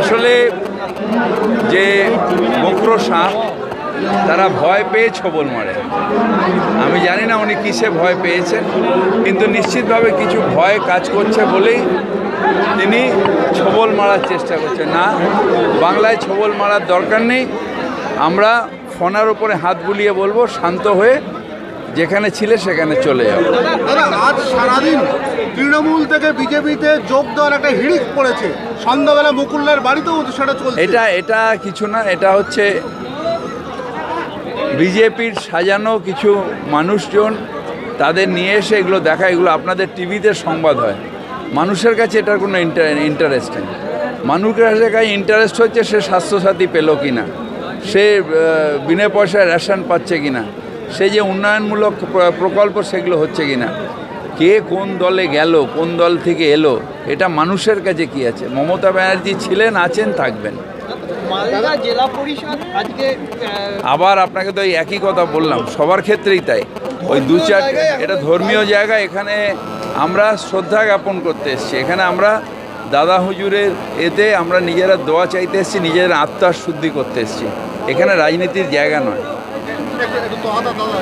আসলে যে বক্র সাপ তারা ভয় পেয়ে ছবল মারে। আমি জানি না উনি কিসে ভয় পেয়েছেন কিন্তু নিশ্চিতভাবে কিছু ভয় কাজ করছে বলেই তিনি ছবল মারার চেষ্টা করছেন। না বাংলায় ছবল মারার দরকার নেই। আমরা ফোনার ওপরে হাত বুলিয়ে বলব শান্ত হয়ে যেখানে ছিলে সেখানে চলে যাব আজ সারাদিন তৃণমূল থেকে বিজেপিতে যোগ দেওয়ার একটা হিড়িক পড়েছে। সন্ধ্যাবেলা মুকুল্লার বাড়িতেও সেটা চলছে। এটা এটা কিছু না, এটা হচ্ছে বিজেপির সাজানো কিছু মানুষজন তাদের নিয়ে এসে এগুলো দেখা এগুলো আপনাদের টিভিতে সংবাদ হয়। মানুষের কাছে এটার কোনো ইন্টারেস্ট নেই। মানুষের কাছে ইন্টারেস্ট হচ্ছে সে স্বাস্থ্যসাথী পেল কি না সে বিনা পয়সায় রেশন পাচ্ছে কি না সে যে উন্নয়নমূলক প্রকল্প সেগুলো হচ্ছে কি না কে কোন দলে গেল কোন দল থেকে এলো এটা মানুষের কাছে কি আছে? মমতা ব্যানার্জি ছিলেন আছেন থাকবেন। আবার আপনাকে তো একই কথা বললাম সবার ক্ষেত্রেই তাই। ওই দু চার এটা ধর্মীয় জায়গা এখানে আমরা শ্রদ্ধা জ্ঞাপন করতে এসেছি। এখানে আমরা দাদা হুজুরের এতে আমরা নিজেরা দোয়া চাইতে এসেছি নিজের আত্মার শুদ্ধি করতে এসেছি। এখানে রাজনীতির জায়গা নয়।